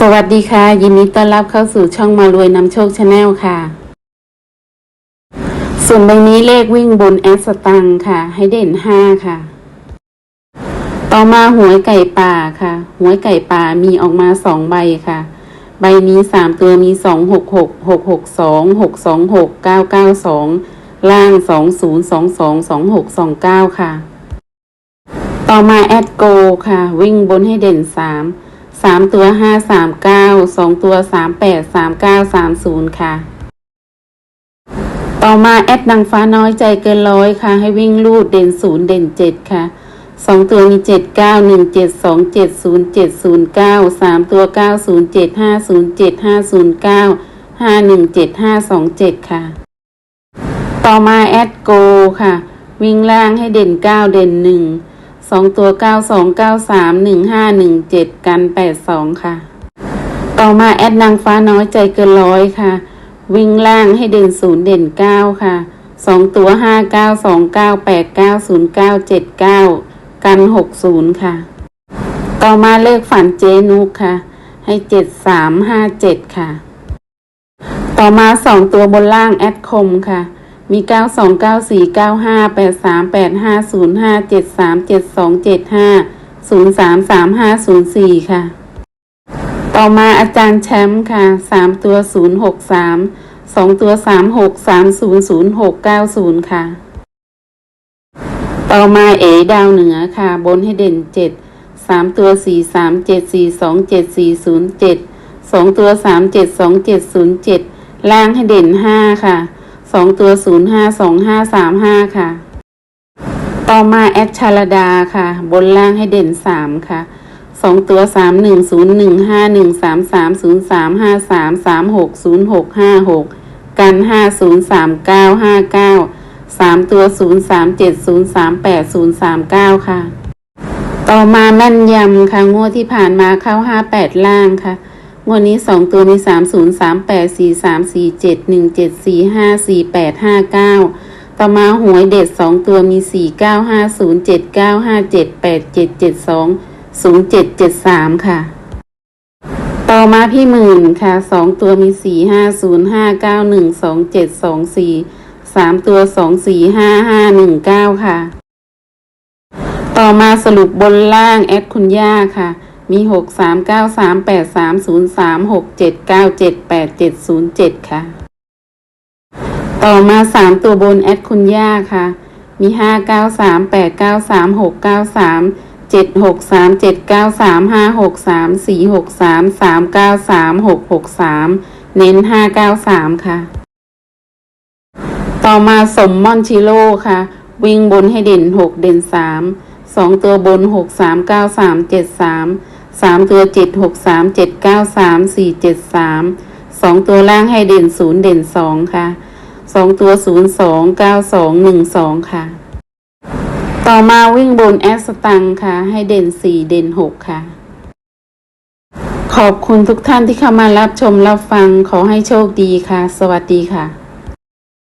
สวัสดีค่ะ ยินดีต้อนรับเข้าสู่ช่องมารวยนำโชคชาแนลค่ะ ส่วนใบนี้เลขวิ่งบนแอสตังค่ะ ให้เด่นห้าค่ะ ต่อมาหวยไก่ป่าค่ะ หวยไก่ป่ามีออกมาสองใบค่ะ ใบนี้สามตัวมีสองหกหกหกหกสองหกสองหกเก้าเก้าสองล่างสองศูนย์สองสองสองหกสองเก้าค่ะ ต่อมาแอดโกค่ะ วิ่งบนให้เด่นสาม สามตัวห้าสามเก้าสองตัวสามแปดสามเก้าสามศูนย์ค่ะ ต่อมาแอดนางฟ้าน้อยใจเกินร้อยค่ะ ให้วิ่งลูดเด่นศูนย์เด่นเจ็ดค่ะสองตัวมีเจ็ดเก้าหนึ่งเจ็ดสองเจ็ดศูนย์เจ็ดศูนย์เก้าสามตัวเก้าศูนย์เจ็ดห้าศูนย์เจ็ดห้าศูนย์เก้าห้าหนึ่งเจ็ดห้าสองเจ็ดค่ะ ต่อมาแอดโกค่ะ วิ่งล่างให้เด่นเก้าเด่นหนึ่ง สองตัวเก้าสองเก้าสามหนึ่งห้าหนึ่งเจ็ดกันแปดสองค่ะ ต่อมาแอดนางฟ้าน้อยใจเกินร้อยค่ะ วิ่งล่างให้เด่นศูนย์เด่นเก้าค่ะสองตัวห้าเก้าสองเก้าแปดเก้าศูนย์เก้าเจ็ดเก้ากันหกศูนย์ค่ะ ต่อมาเลขฝันเจนุกค่ะ ให้เจ็ดสามห้าเจ็ดค่ะ ต่อมาสองตัวบนล่างแอดคมค่ะ มีเก้าสองเก้าสี่เก้าห้าแปดสามแปดห้าศูนย์ห้าเจ็ดสามเจ็ดสองเจ็ดห้าศูนย์สามสามห้าศูนย์สี่ค่ะ ต่อมาอาจารย์แชมป์ค่ะสามตัวศูนย์หกสามสองตัวสามหกสามศูนย์ศูนย์หกเก้าศูนย์ค่ะ ต่อมาเอดาวเหนือค่ะ บนให้เด่นเจ็ดสามตัวสี่สามเจ็ดสี่สองเจ็ดสี่ศูนย์เจ็ดสองตัวสามเจ็ดสองเจ็ดศูนย์เจ็ดล่างให้เด่นห้าค่ะ องตัวศูนย์ห้าสองห้าสามห้าค่ะ ต่อมาแอดชาลดาค่ะ บนล่างให้เด่นสามค่ะสองตัวสามหนึ่งศูนย์หนึ่งห้าหนึ่งสามสามศูนย์สามห้าสามสามหกศูนย์หกห้าหกกันห้าศูนย์สามเก้าห้าเก้าสามตัวศูนย์สามเจ็ดศูนย์สามแปดศูนย์สามเก้าค่ะ ต่อมาแม่นยำค่ะงวดที่ผ่านมาเข้าห้าแปดล่างค่ะ งวดนี้สองตัวมีสามศูนย์สามแปดสี่สามสี่เจ็ดหนึ่งเจ็ดสี่ห้าสี่แปดห้าเก้าต่อมาหวยเด็ดสองตัวมีสี่เก้าห้าศูนย์เจ็ดเก้าห้าเจ็ดแปดเจ็ดเจ็ดสองศูนย์เจ็ดเจ็ดสามค่ะ ต่อมาพี่หมื่นค่ะสองตัวมีสี่ห้าศูนย์ห้าเก้าหนึ่งสองเจ็ดสองสี่สามตัวสองสี่ห้าห้าหนึ่งเก้าค่ะ ต่อมาสรุปบนล่างแอดคุณย่าค่ะ มีหกสามเก้าสามแปดสามศูนย์สามหกเจ็ดเก้าเจ็ดแปดเจ็ดศูนย์เจ็ดค่ะ ต่อมาสามตัวบนแอดคุณย่าค่ะ มีห้าเก้าสามแปดเก้าสามหกเก้าสามเจ็ดหกสามเจ็ดเก้าสามห้าหกสามสี่หกสามสามเก้าสามหกหกสามเน้นห้าเก้าสามค่ะ ต่อมาสมมอนชิโร่ค่ะ วิ่งบนให้เด่นหกเด่นสามสองตัวบนหกสามเก้าสามเจ็ดสาม สามตัวเจ็ดหกสามเจ็ดเก้าสามสี่เจ็ดสามสองตัวล่างให้เด่นศูนย์เด่นสองค่ะสองตัวศูนย์สองเก้าสองหนึ่งสองค่ะ ต่อมาวิ่งบนแอสตังค่ะ ให้เด่นสี่เด่นหกค่ะ ขอบคุณทุกท่านที่เข้ามารับชมรับฟังขอให้โชคดีค่ะ สวัสดีค่ะ